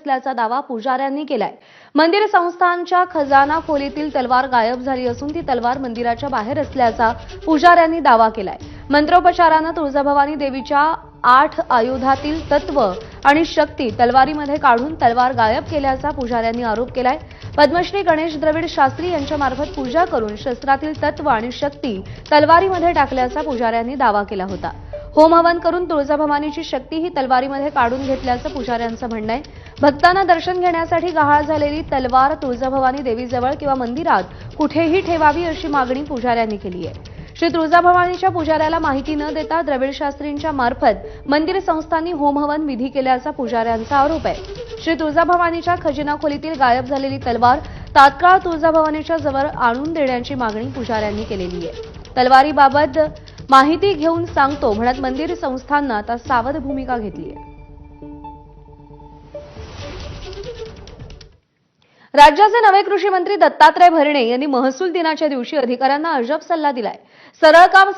असल्याचा दावा पुजाऱ्यांनी केलाय. मंदिर संस्थानच्या खजाना खोलीतील तलवार गायब झाली असून ती तलवार मंदिराच्या बाहेर असल्याचा पुजाऱ्यांनी दावा केलाय. मंत्रोपचारानं तुळजाभवानी देवीच्या आठ आयुधातील तत्व आणि शक्ती तलवारीमध्ये काढून तलवार गायब केल्याचा पुजाऱ्यांनी आरोप केलाय. पद्मश्री गणेश द्रविड शास्त्री यांच्यामार्फत पूजा करून शस्त्रातील तत्व आणि शक्ती तलवारीमध्ये टाकल्याचा पुजाऱ्यांनी दावा केला होता. होम हवन करून तुळजाभवानीची शक्ती ही तलवारीमध्ये काढून घेतल्याचं पुजाऱ्यांचं म्हणणं आहे. भक्तांना दर्शन घेण्यासाठी गहाळ झालेली तलवार तुळजाभवानी देवीजवळ किंवा मंदिरात कुठेही ठेवावी अशी मागणी पुजाऱ्यांनी केली आहे. श्री तुळजाभवानीच्या पुजाऱ्याला माहिती न देता द्रविड शास्त्रींच्या मार्फत मंदिर संस्थांनी होमहवन विधी केल्याचा पुजाऱ्यांचा आरोप आहे. श्री तुळजाभवानीच्या खजिना खोलीतील गायब झालेली तलवार तात्काळ तुळजाभवानीच्या जवळ आणून देण्याची मागणी पुजाऱ्यांनी केलेली आहे. तलवारीबाबत माहिती घेऊन सांगतो म्हणत मंदिर संस्थांना आता सावध भूमिका घेतली आहे. राज्याचे नवे कृषी मंत्री दत्तात्रय भरणे यांनी महसूल दिनाच्या दिवशी अधिकाऱ्यांना अजब सल्ला दिलाय. सरळ काम